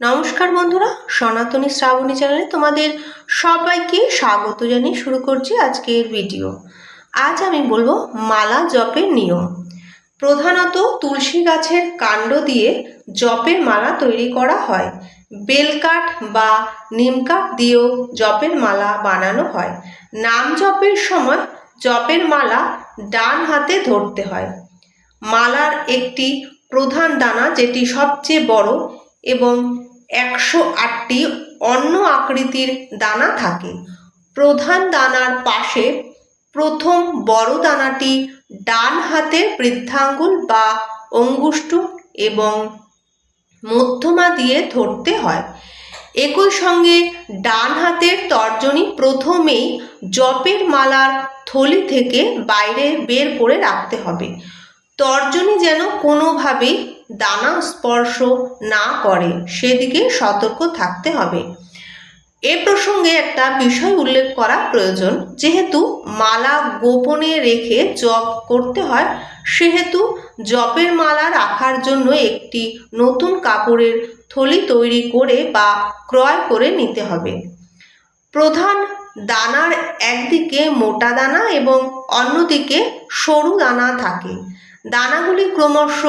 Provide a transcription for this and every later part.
নমস্কার বন্ধুরা, সনাতনী শ্রাবণী চ্যানেলে তোমাদের সবাইকে স্বাগত জানিয়ে শুরু করছি আজকের ভিডিও। আজ আমি বলব মালা জপের নিয়ম। প্রধানত তুলসী গাছের কাণ্ড দিয়ে জপের মালা তৈরি করা হয়। বেলকাঠ বা নিমকাঠ দিয়েও জপের মালা বানানো হয়। নাম জপের সময় জপের মালা ডান হাতে ধরতে হয়। মালার একটি প্রধান দানা যেটি সবচেয়ে বড় এবং একশো আটটি অন্য আকৃতির দানা থাকে। প্রধান দানার পাশে প্রথম বড় দানাটি ডান হাতের বৃদ্ধাঙ্গুল বা অঙ্গুষ্ঠ এবং মধ্যমা দিয়ে ধরতে হয়। একই সঙ্গে ডান হাতের তর্জনী প্রথমেই জপের মালার থলি থেকে বাইরে বের করে রাখতে হবে। তর্জনী যেন কোনোভাবেই দানা স্পর্শ না করে, সেদিকে সতর্ক থাকতে হবে। এ প্রসঙ্গে একটা বিষয় উল্লেখ করা প্রয়োজন, যেহেতু মালা গোপনে রেখে জপ করতে হয়, সেহেতু জপের মালা রাখার জন্য একটি নতুন কাপড়ের থলি তৈরি করে বা ক্রয় করে নিতে হবে। প্রধান দানার একদিকে মোটা দানা এবং অন্যদিকে সরু দানা থাকে। দানাগুলি ক্রমশ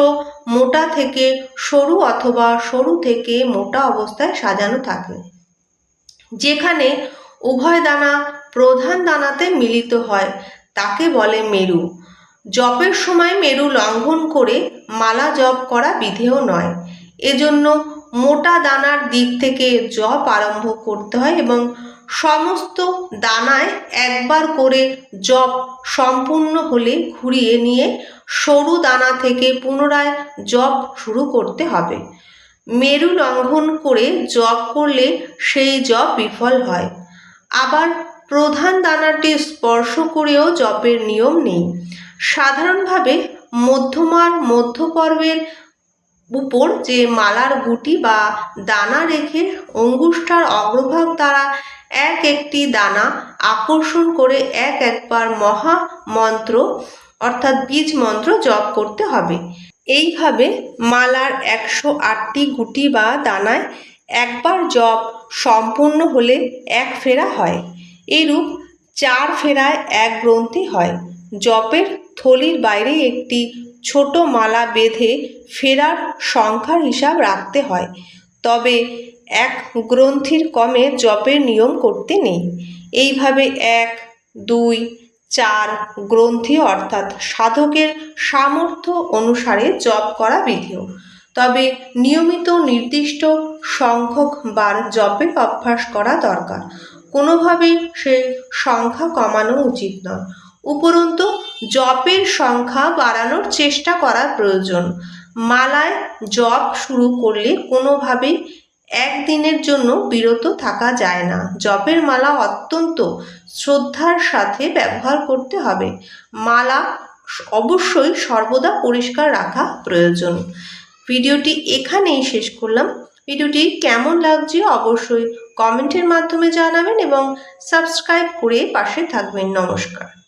মোটা থেকে সরু অথবা সরু থেকে মোটা অবস্থায় সাজানো থাকে, যেখানে উভয় দানা প্রধান দানাতে মিলিত হয়, তাকে বলে মেরু। জপের সময় মেরু লঙ্ঘন করে মালা জপ করা বিধেয় নয়। এজন্য মোটা দানার দিক থেকে জপ আরম্ভ করতে হয় এবং সমস্ত দানায় একবার করে জপ সম্পূর্ণ হলে ঘুরিয়ে নিয়ে সরু দানা থেকে পুনরায় জপ শুরু করতে হবে। মেরু লঙ্ঘন করে জপ করলে সেই জপ বিফল হয়। আবার প্রধান দানাটি স্পর্শ করেও জপের নিয়ম নেই। সাধারণভাবে মধ্যমার মধ্যপর্বের উপর যে মালার গুটি বা দানা রেখে অঙ্গুষ্ঠার অগ্রভাগ দ্বারা এক একটি দানা আকর্ষণ করে এক একবার মহা মন্ত্র অর্থাৎ বীজ মন্ত্র জপ করতে হবে। এইভাবে মালার একশো আটটি গুটি বা দানায় একবার জপ সম্পূর্ণ হলে এক ফেরা হয়। এরূপ চার ফেরায় এক গ্রন্থি হয়। জপের থলির বাইরে একটি ছোট মালা বেঁধে ফেরার সংখ্যার হিসাব রাখতে হয়। তবে এক গ্রন্থির কমে জপের নিয়ম করতে নেই। এইভাবে এক, দুই চার গ্রন্থি অর্থাৎ সাধকের সামর্থ্য অনুসারে জপ করা বিধেয় তবে নিয়মিত নির্দিষ্ট সংখ্যক বার জপের অভ্যাস করা দরকার। কোনোভাবেই সে সংখ্যা কমানো উচিত নয়। উপরন্তু, জপের সংখ্যা বাড়ানোর চেষ্টা করা প্রয়োজন। মালায় জপ শুরু করলে কোনোভাবেই একদিনের জন্য বিরত থাকা যায় না। জপের মালা অত্যন্ত শ্রদ্ধার সাথে ব্যবহার করতে হবে। মালা অবশ্যই সর্বদা পরিষ্কার রাখা প্রয়োজন। ভিডিওটি এখানেই শেষ করলাম। ভিডিওটি কেমন লাগছে অবশ্যই কমেন্টের মাধ্যমে জানাবেন এবং সাবস্ক্রাইব করে পাশে থাকবেন। নমস্কার।